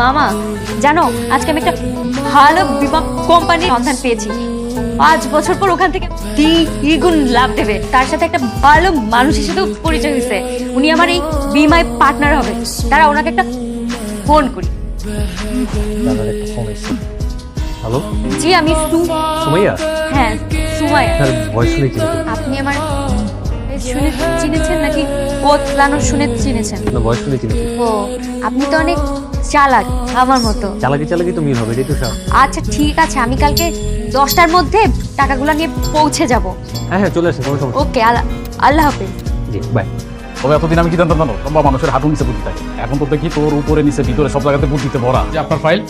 মামা জানো আজকে আমি একটা ভালো বিমা কোম্পানির সন্ধান পেয়েছি। পাঁচ বছর পর ওখান থেকে দ্বিগুণ লাভ দেবে। তার সাথে একটা ভালো মানুষের সাথেও পরিচয় হয়েছে। উনি আমার এই বিমায় পার্টনার হবে। তারা ওনাকে একটা ফোন করি। হ্যালো জি আমি সু সুমাইয়া? হ্যাঁ কি আপনি আমার শুনে চিনেছেন নাকি? কোতলানো শুনে চিনেছেন। না ভয়েস শুনে চিনেছি। ও আপনি তো অনেক চালাক আমার মতো। চালাকি চালাকি তো মিল হবে এটাই তো স্বাভাবিক। আচ্ছা ঠিক আছে আমি কালকে দশটার মধ্যে টাকাগুলো নিয়ে পৌঁছে যাব। হ্যাঁ হ্যাঁ চলে আসে কোনো সমস্যা ওকে আল্লাহ আল্লাহ হাফেজ। জি বাই তবে এতদিন আমি কি জানতাম জানো? লম্বা মানুষের হাঁটু নিচে বুদ্ধি থাকে। এখন তো দেখি তোর উপরে নিচে ভিতরে সব জায়গাতে বুদ্ধিতে ভরা। যে আপনার ফাইল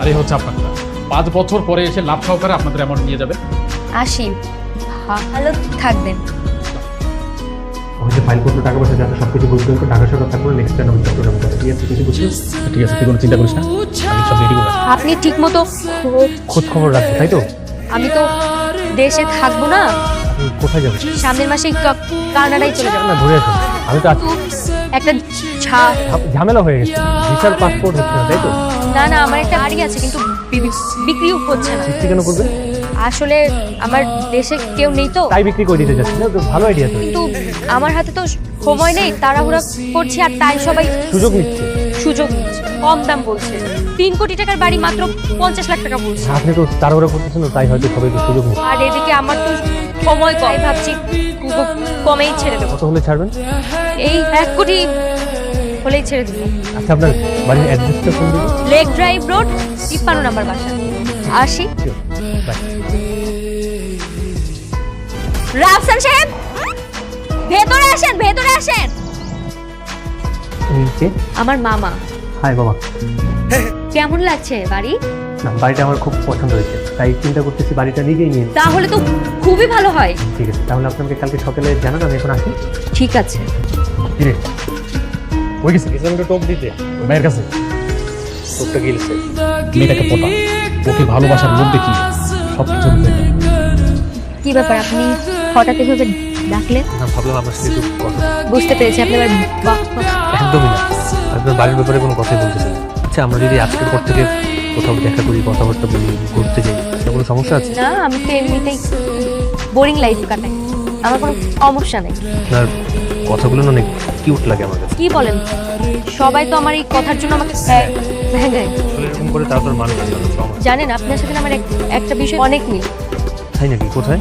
আর এই হচ্ছে আপনারটা পাঁচ বছর পরে এসে লাভ সহকারে আপনাদের অ্যামাউন্ট নিয়ে যাবে। আসি। ভালো থাকবেন। আমাদের ফাইল করতে টাকা পয়সা যাতে সব কিছু বুঝতে হবে টাকা সরকার থাকলে নেক্সট টাইম আমি চট্টগ্রাম করে দিয়ে আসছি কিছু বুঝছিস ঠিক আছে তুই কোনো চিন্তা করিস না। আমি সব রেডি করে আপনি ঠিক মতো খোঁজ খবর রাখবে তাই তো? আমি তো দেশে থাকব না। কোথায় যাবেন সামনের মাসে কানাডায় চলে যাব। না ঘুরে আসুন আমি তো একটা ছা ঝামেলা হয়ে গেছে। ভিসার পাসপোর্ট হচ্ছে না তাই তো? না না আমার একটা গাড়ি আছে কিন্তু বিক্রিও হচ্ছে না। বিক্রি কেন করবে? আসলে আমার দেশে কেউ নেই তো। তাই বিক্রি করে দিতে যাচ্ছি না তো ভালো আইডিয়া তো। কিন্তু আমার হাতে তো সময় নেই তাড়াহুড়া করছি আর তাই সবাই সুযোগ নিচ্ছে। সুযোগ কম দাম বলছে। তিন কোটি টাকার বাড়ি মাত্র পঞ্চাশ লাখ টাকা বলছে। আপনি তো তাড়াহুড়া করতেছেন তাই হয়তো সবাই তো সুযোগ নিচ্ছে। আর এদিকে আমার তো সময় কম ভাবছি কমেই ছেড়ে দেবো। কত হলে ছাড়বেন? এই এক কোটি হলেই ছেড়ে দেবো। আচ্ছা আপনার বাড়ির অ্যাড্রেসটা কোন দিকে লেক ড্রাইভ রোড তিপ্পান্ন নাম্বার বাসা। আসি। রাফসান সাহেব! ভেতরে আসেন ভেতরে আসেন। নিচে আমার মামা। হাই বাবা। কেমন লাগছে বাড়ি? না বাড়িটা আমার খুব পছন্দ হয়েছে। তাই চিন্তা করতেছি বাড়িটা নিজেই নিয়ে নিই। তাহলে তো খুবই ভালো হয়। ঠিক আছে তাহলে আপনাকে কালকে সকালে জানান আমি এখন আসি। ঠিক আছে। কিরে ওই গেছে গেছে আমাকে টোপ দিতে। ওই মায়ের কাছে। তোরটা গিলছে মেয়েটাকে পোতা ওকে ভালোবাসার লোক দেখি সব কিছু কি ব্যাপার আপনি হঠাৎ এভাবে ডাকলেন না ভাবলাম আপনার সাথে একটু কথা বুঝতে পেরেছি আপনি এবার। একদমই না। আপনার বাড়ির ব্যাপারে কোনো কথাই বলতে চাই আচ্ছা আমরা যদি আজকের পর থেকে কোথাও দেখা করি কথাবার্তা বলি ঘুরতে যাই কোনো সমস্যা আছে? না আমি তো এমনিতেই বোরিং লাইফ কাটাই। আমার কোনো সমস্যা নেই। আপনার কথাগুলো অনেক কিউট লাগে আমার কাছে। কি বলেন? সবাই তো আমার এই কথার জন্য আমাকে হ্যাঁ, হ্যাঁ, হ্যাঁ। জানেন আপনার সাথে আমার এক- একটা বিষয় অনেক মিল। তাই নাকি কোথায়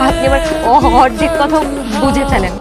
আপনি আমার অর্ধেক কথা বুঝে ফেলেন